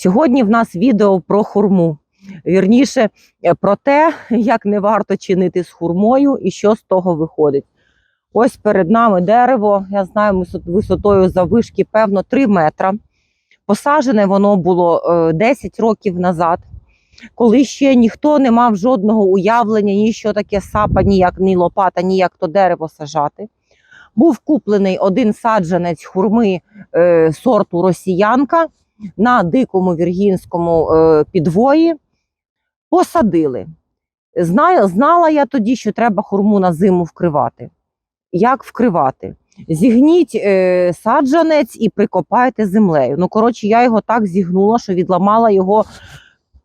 Сьогодні в нас відео про хурму. Вірніше, е, про те, як не варто чинити з хурмою і що з того виходить. Ось перед нами дерево, я знаю, висотою завишки, певно, 3 метра. Посаджене воно було е, 10 років назад, коли ще ніхто не мав жодного уявлення, ні що таке сапа, ніяк ні лопата, ніяк то дерево сажати. Був куплений один саджанець хурми е, сорту росіянка на дикому віргінському е, підвої. Посадили. Знала я тоді, що треба хурму на зиму вкривати. Як вкривати? Зігніть е, саджанець і прикопайте землею. Ну, коротше, я його так зігнула, що відламала його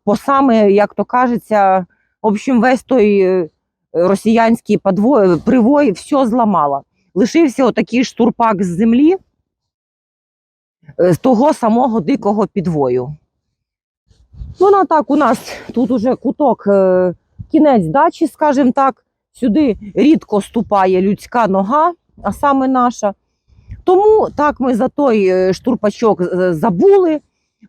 по саме, як то кажеться, в общем, весь той е, росіянський подвой, привой, все зламала. Лишився отакий штурпак з землі з того самого дикого підвою. Вона так у нас тут уже куток, е, кінець дачі, скажімо так. Сюди рідко ступає людська нога, а саме наша. Тому так ми за той е, штурпачок е, забули.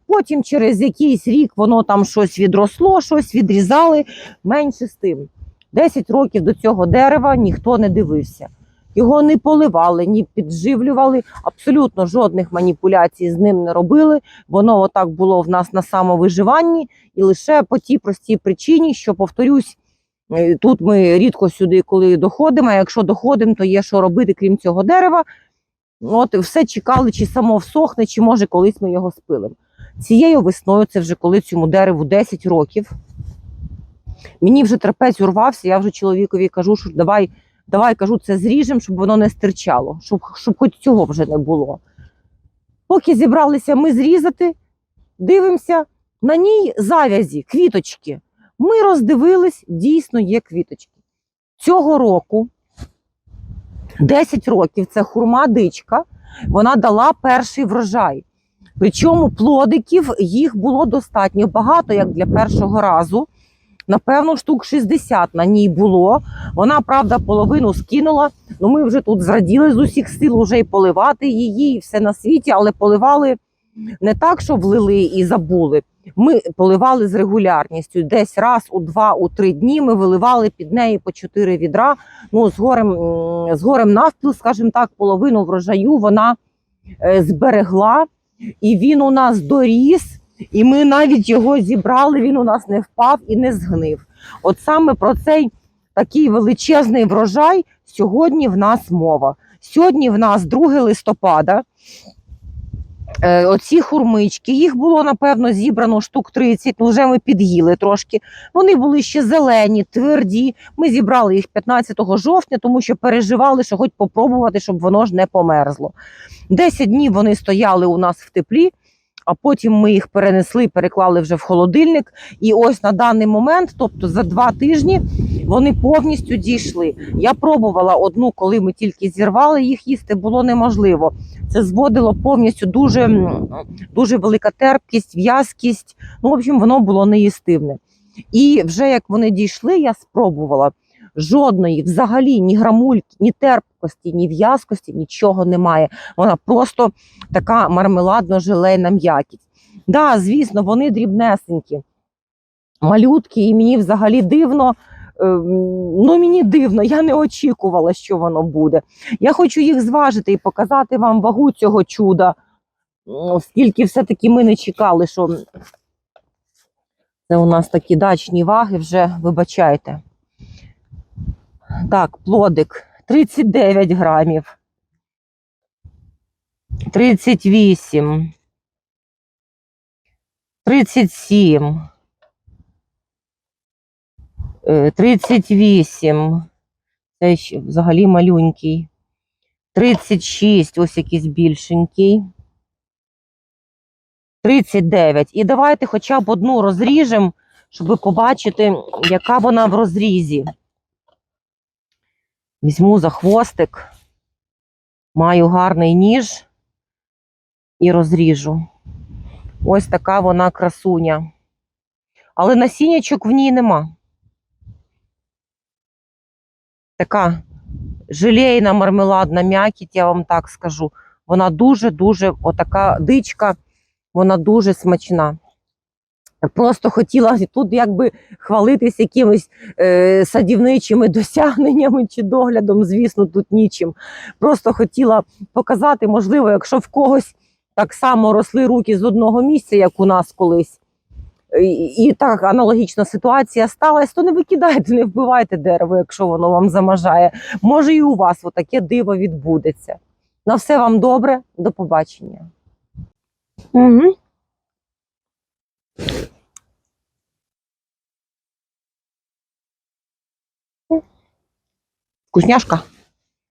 Потім через якийсь рік воно там щось відросло, щось відрізали. Менше з тим. 10 років до цього дерева ніхто не дивився. Його не поливали, ні підживлювали, абсолютно жодних маніпуляцій з ним не робили. Воно отак було в нас на самовиживанні, і лише по тій простій причині, що повторюсь, е, тут ми рідко сюди, коли доходимо. А якщо доходимо, то є що робити, крім цього дерева. От все чекали, чи само всохне, чи може колись ми його спилимо. Цією весною, це вже коли цьому дереву 10 років. Мені вже трапець урвався, я вже чоловікові кажу, що давай, давай кажу, це зріжемо, щоб воно не стирчало, щоб, щоб хоч цього вже не було. Поки зібралися ми зрізати, дивимося, на ній завязі, квіточки. Ми роздивились, дійсно є квіточки. Цього року, 10 років, це хурма дичка, вона дала перший врожай. Причому плодиків їх було достатньо багато, як для першого разу. Напевно, штук 60 на ній було. Вона, правда, половину скинула. Ну, ми вже тут зраділи з усіх сил вже і поливати її, і все на світі, але поливали не так, що влили і забули. Ми поливали з регулярністю. Десь раз у два, у три дні ми виливали під неї по чотири відра. Ну, з горем, з горем навпіл, скажімо так, половину врожаю вона е, зберегла, і він у нас доріс. І ми навіть його зібрали, він у нас не впав і не згнив. От саме про цей такий величезний врожай сьогодні в нас мова. Сьогодні в нас 2 листопада. Е, Оці хурмички, їх було напевно зібрано штук 30, ну вже ми під'їли трошки. Вони були ще зелені, тверді. Ми зібрали їх 15 жовтня, тому що переживали, що хоч попробувати, щоб воно ж не померзло. 10 днів вони стояли у нас в теплі, а потім ми їх перенесли, переклали вже в холодильник. І ось на даний момент, тобто за два тижні, вони повністю дійшли. Я пробувала одну, коли ми тільки зірвали їх їсти, було неможливо. Це зводило повністю дуже, дуже велика терпкість, в'язкість. Ну, в общем, воно було неїстивне. І вже як вони дійшли, я спробувала. Жодної, взагалі, ні грамульки, ні терпкості, ні в'язкості, нічого немає. Вона просто така мармеладно-желейна м'якість. Да, звісно, вони дрібнесенькі, малютки, і мені взагалі дивно. ем, Ну, мені дивно, я не очікувала, що воно буде. Я хочу їх зважити і показати вам вагу цього чуда, оскільки все-таки ми не чекали, що це у нас такі дачні ваги, вже вибачайте. Так, плодик 39 грамів. 38. 37. е, 38. Це ще взагалі малюнький. 36, ось якийсь більшенький. 39. І давайте хоча б одну розріжемо, щоб побачити, яка вона в розрізі. Візьму за хвостик, маю гарний ніж і розріжу. Ось така вона красуня. Але насіннячок в ній нема. Така желейна мармеладна м'якіть, я вам так скажу. Вона дуже-дуже, отака дичка, вона дуже смачна. Просто хотіла тут якби хвалитись якимись е, садівничими досягненнями чи доглядом, звісно, тут нічим. Просто хотіла показати, можливо, якщо в когось так само росли руки з одного місця, як у нас колись. І, і так аналогічна ситуація сталася, то не викидайте, не вбивайте дерево, якщо воно вам замажає. Може, і у вас таке диво відбудеться. На все вам добре, до побачення. Угу. Вкусняшка.